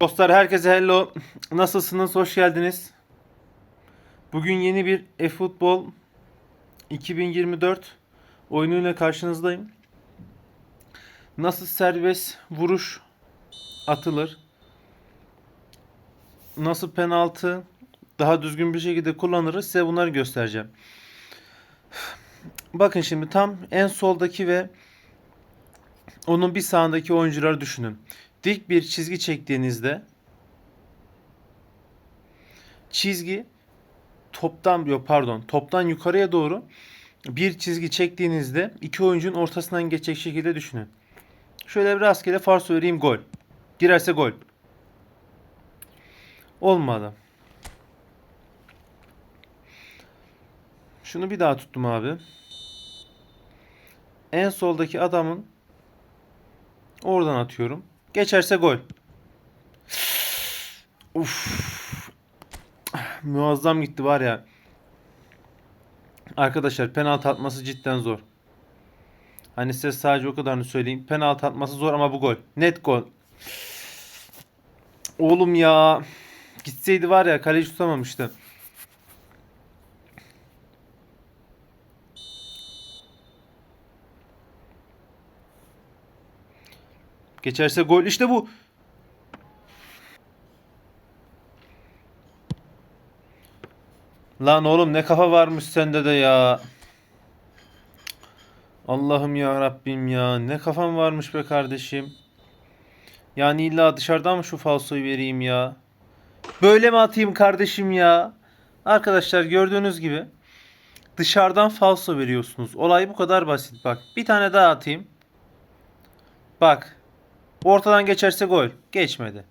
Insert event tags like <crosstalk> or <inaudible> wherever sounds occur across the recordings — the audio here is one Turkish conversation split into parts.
Dostlar herkese hello. Nasılsınız? Hoş geldiniz. Bugün yeni bir eFootball 2024 oyunuyla karşınızdayım. Nasıl serbest vuruş atılır? Nasıl penaltı daha düzgün bir şekilde kullanırız size bunları göstereceğim. Bakın şimdi tam en soldaki ve onun bir sağındaki oyuncuları düşünün. Dik bir çizgi çektiğinizde çizgi toptan yok pardon toptan yukarıya doğru bir çizgi çektiğinizde iki oyuncunun ortasından geçecek şekilde düşünün. Şöyle bir rastgele farso vereyim gol. Girerse gol. Olmadı. Şunu bir daha tuttum abi. En soldaki adamın oradan atıyorum. Geçerse gol. Uf. Muazzam gitti var ya. Arkadaşlar penaltı atması cidden zor. Hani size sadece o kadarını söyleyeyim. Penaltı atması zor ama bu gol. Net gol. Oğlum ya. Gitseydi var ya kaleci tutamamıştı. Geçerse gol. İşte bu. Lan oğlum ne kafa varmış sende de ya. Allah'ım ya Rabbim ya. Ne kafam varmış be kardeşim. Yani illa dışarıdan mı şu falsoyu vereyim ya? Böyle mi atayım kardeşim ya? Arkadaşlar gördüğünüz gibi dışarıdan falso veriyorsunuz. Olay bu kadar basit bak. Bir tane daha atayım. Bak. Ortadan geçerse gol. Geçmedi.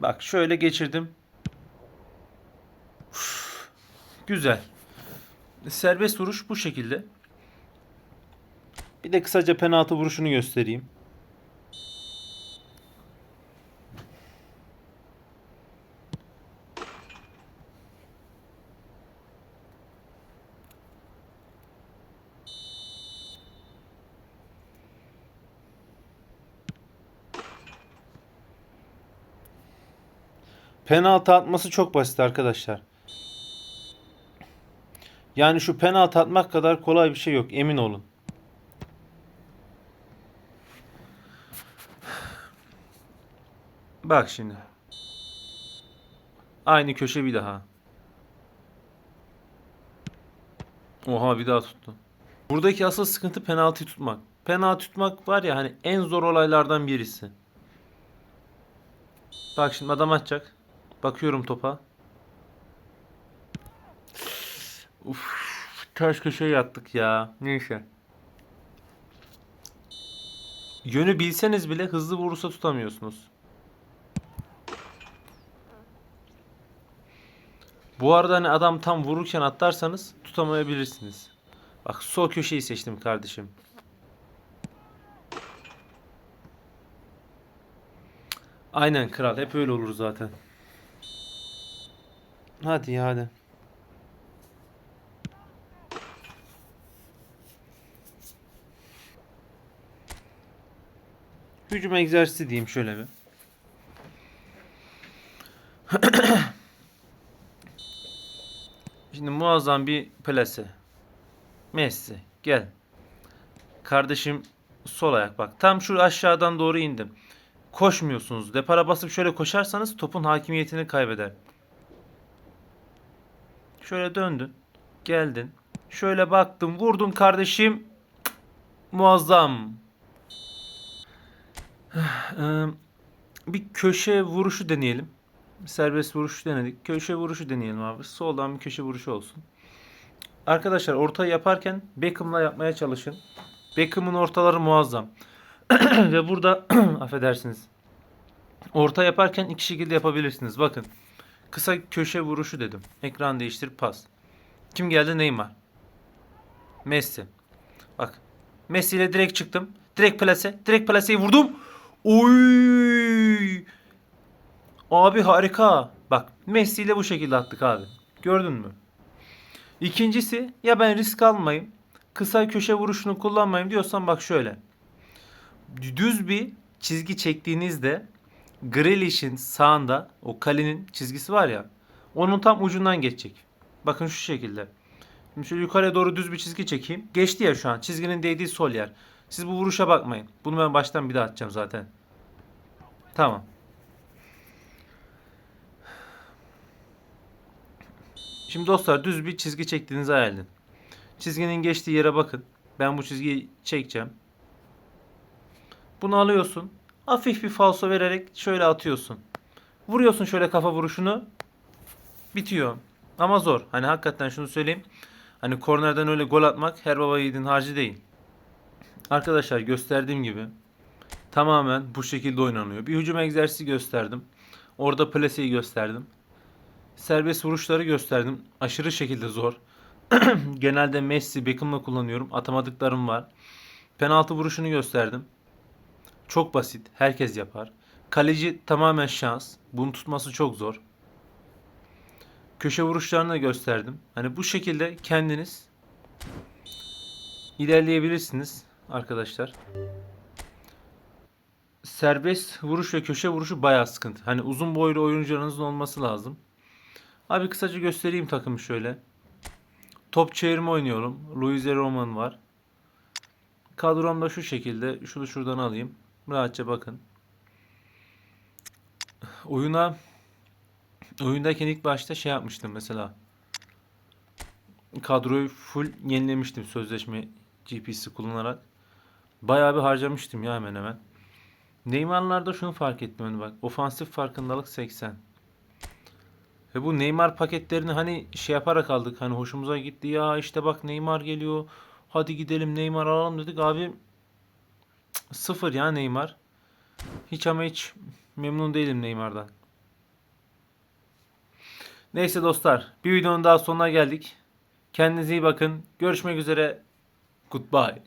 Bak şöyle geçirdim. Güzel. Serbest vuruş bu şekilde. Bir de kısaca penaltı vuruşunu göstereyim. Penaltı atması çok basit arkadaşlar. Yani şu penaltı atmak kadar kolay bir şey yok emin olun. Bak şimdi. Aynı köşe bir daha. Oha bir daha tuttu. Buradaki asıl sıkıntı penaltı tutmak. Penaltı tutmak var ya hani en zor olaylardan birisi. Bak şimdi adam atacak. Bakıyorum topa. Uf, ters köşeye yattık ya. Neyse. Yönü bilseniz bile hızlı vurursa tutamıyorsunuz. Bu arada hani adam tam vururken atlarsanız tutamayabilirsiniz. Bak sol köşeyi seçtim kardeşim. Aynen kral hep öyle olur zaten. Hadi ya hadi. Hücum egzersizi diyeyim şöyle bir. Şimdi muazzam bir plase. Messi gel. Kardeşim sol ayak bak. Tam şu aşağıdan doğru indim. Koşmuyorsunuz. Depara basıp şöyle koşarsanız topun hakimiyetini kaybeder. Şöyle döndün. Geldin. Şöyle baktım. Vurdun kardeşim. Muazzam. <sighs> Bir köşe vuruşu deneyelim. Serbest vuruş denedik. Köşe vuruşu deneyelim abi. Soldan bir köşe vuruşu olsun. Arkadaşlar orta yaparken Beckham'la yapmaya çalışın. Beckham'ın ortaları muazzam. <clears throat> Ve burada <clears throat> affedersiniz. Orta yaparken iki şekilde yapabilirsiniz. Bakın. Kısa köşe vuruşu dedim. Ekran değiştir pas. Kim geldi? Neymar. Messi. Bak. Messi ile direkt çıktım. Direkt plase. Direkt plaseyi vurdum. Oy! Abi harika. Bak Messi ile bu şekilde attık abi. Gördün mü? İkincisi ya ben risk almayayım. Kısa köşe vuruşunu kullanmayayım diyorsan bak şöyle. Düz bir çizgi çektiğinizde Grealish'in sağında o kalenin çizgisi var ya. Onun tam ucundan geçecek. Bakın şu şekilde. Şimdi şöyle yukarıya doğru düz bir çizgi çekeyim. Geçti ya şu an. Çizginin değdiği sol yer. Siz bu vuruşa bakmayın. Bunu ben baştan bir daha atacağım zaten. Tamam. Şimdi dostlar düz bir çizgi çektiğinizi hayal edin. Çizginin geçtiği yere bakın. Ben bu çizgiyi çekeceğim. Bunu alıyorsun. Hafif bir falso vererek şöyle atıyorsun. Vuruyorsun şöyle kafa vuruşunu. Bitiyor. Ama zor. Hani hakikaten şunu söyleyeyim. Hani kornerden öyle gol atmak her baba yiğidin harcı değil. Arkadaşlar gösterdiğim gibi tamamen bu şekilde oynanıyor. Bir hücum egzersizi gösterdim. Orada plaseyi gösterdim. Serbest vuruşları gösterdim. Aşırı şekilde zor. <clears throat> Genelde Messi, Beckham'la kullanıyorum. Atamadıklarım var. Penaltı vuruşunu gösterdim. Çok basit. Herkes yapar. Kaleci tamamen şans. Bunu tutması çok zor. Köşe vuruşlarını da gösterdim. Hani bu şekilde kendiniz ilerleyebilirsiniz arkadaşlar. Serbest vuruş ve köşe vuruşu bayağı sıkıntı. Hani uzun boylu oyuncularınızın olması lazım. Abi kısaca göstereyim takımı şöyle. Top çevirme oynuyorum. Luis Roman var. Kadrom da şu şekilde. Şunu şuradan alayım. Rahatça bakın. Oyuna oyundayken ilk başta şey yapmıştım mesela. Kadroyu full yenilemiştim sözleşme GP'si kullanarak. Bayağı bir harcamıştım ya hemen hemen. Neymar'larda şunu fark ettim hani bak. Ofansif farkındalık 80. Ve bu Neymar paketlerini hani şey yaparak aldık. Hani hoşumuza gitti. Ya işte bak Neymar geliyor. Hadi gidelim Neymar alalım dedik. Abi sıfır ya Neymar. Hiç ama hiç memnun değilim Neymar'dan. Neyse dostlar. Bir videonun daha sonuna geldik. Kendinize iyi bakın. Görüşmek üzere. Goodbye.